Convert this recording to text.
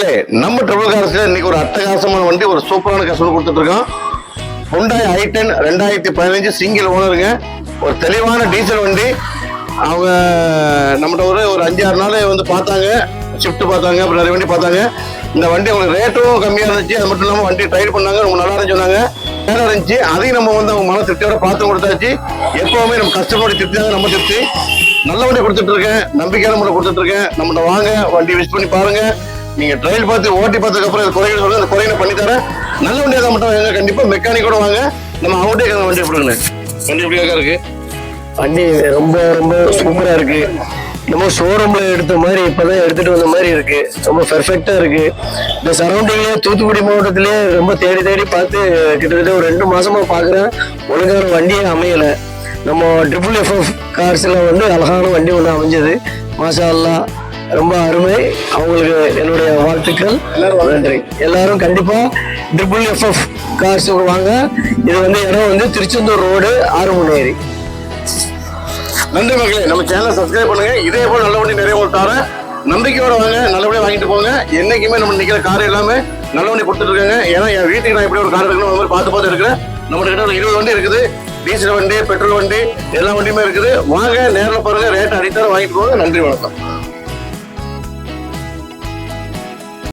நண்பர்களே நம்ம ட்ரிபிள் கார்ஸ்ல இன்னைக்கு ஒரு அட்டகாசமான வண்டி ஒரு சூப்பரான கஸ்டமர் கொடுத்துட்டு இருக்கோம் Hyundai i10 ரெண்டாயிரத்தி பதினஞ்சு சிங்கிள் ஓனருங்க ஒரு தெளிவான டீசல் வண்டி. அவங்க நம்மகிட்ட ஒரு ஒரு அஞ்சு ஆறு நாள் வந்து பார்த்தாங்க. ஷிஃப்ட் பார்த்தாங்க அப்புறம் நிறைய வண்டி பார்த்தாங்க. இந்த வண்டி அவங்களுக்கு ரேட்டும் கம்மியாக இருந்துச்சு. அது மட்டும் இல்லாமல் வண்டி ட்ரைட் பண்ணாங்க. ரொம்ப நல்லா இருந்துச்சு சொன்னாங்க. நல்லா இருந்துச்சு. அதையும் நம்ம வந்து அவங்க மன திருப்தியோட பார்த்து கொடுத்தாச்சு. எப்பவுமே நம்ம கஸ்டமரோட திருப்தி நம்ம திருப்தி. நல்ல வண்டி கொடுத்துட்டு இருக்கேன் நம்பிக்கையான முறை கொடுத்துட்டு இருக்கேன் நம்மகிட்ட வாங்க வண்டி விசிட் பண்ணி பாருங்க. நீங்க ட்ரையல் பார்த்து ஓட்டி பார்த்ததுக்கு அப்புறம் இது குறைகள் சொல்லுங்க அந்த குறைகளை பண்ணி தரேன் நல்ல வண்டியாக தான் மட்டும் வாங்க கண்டிப்பா மெக்கானிக்கோட வாங்க. நம்ம அவங்கள்ட்டே வண்டி எப்படிங்க வண்டி எப்படியாக இருக்கு? வண்டி ரொம்ப ரொம்ப சூப்பரா இருக்கு. நம்ம ஷோரூம்ல எடுத்த மாதிரி இப்பதான் எடுத்துட்டு வந்த மாதிரி இருக்கு. ரொம்ப பெர்ஃபெக்டா இருக்கு. இந்த சரௌண்டிங்லயே தூத்துக்குடி மாவட்டத்திலேயே ரொம்ப தேடி தேடி பார்த்து கிட்டத்தட்ட ஒரு ரெண்டு மாசமா பாக்குறேன். ஒழுங்கான வண்டியே அமையல. நம்ம ட்ரிபிள் எஃப்எஃப் கார்ஸ்ல வந்து அழகான வண்டி ஒன்று அமைஞ்சது. மாஷா அல்லா ரொம்ப அருமை. அவங்களுக்கு என்னுடைய வாழ்த்துக்கள். நன்றி. எல்லாரும் கண்டிப்பா ட்ரிபிள் எஃப்எஃப் கார்ஸ் வாங்க. இது வந்து இடம் வந்து திருச்செந்தூர் ரோடு ஆறுமுனேரி நன்றி மக்களே. நம்ம சேனலை சப்ஸ்கிரைப் பண்ணுங்க. இதே போல நல்ல வண்டி நிறைய தர நம்பிக்கையோட வாங்க. நல்லபடியா வாங்கிட்டு போங்க. என்னைக்குமே நம்ம நிக்கிற கார் எல்லாமே நல்ல வண்டி கொடுத்துட்டு இருக்காங்க ஏன்னா என் வீட்டுக்கு நான் எப்படி ஒரு கார் எடுக்கணும் மாதிரி பார்த்து பார்த்து இருக்கிறேன் நம்ம கிட்ட ஒரு இருபது வண்டி இருக்குது. டீசல் வண்டி பெட்ரோல் வண்டி எல்லா வண்டியுமே இருக்குது. வாங்க நேரில் பாருங்க. ரேட் அடித்தார வாங்கிட்டு போங்க. நன்றி வணக்கம்.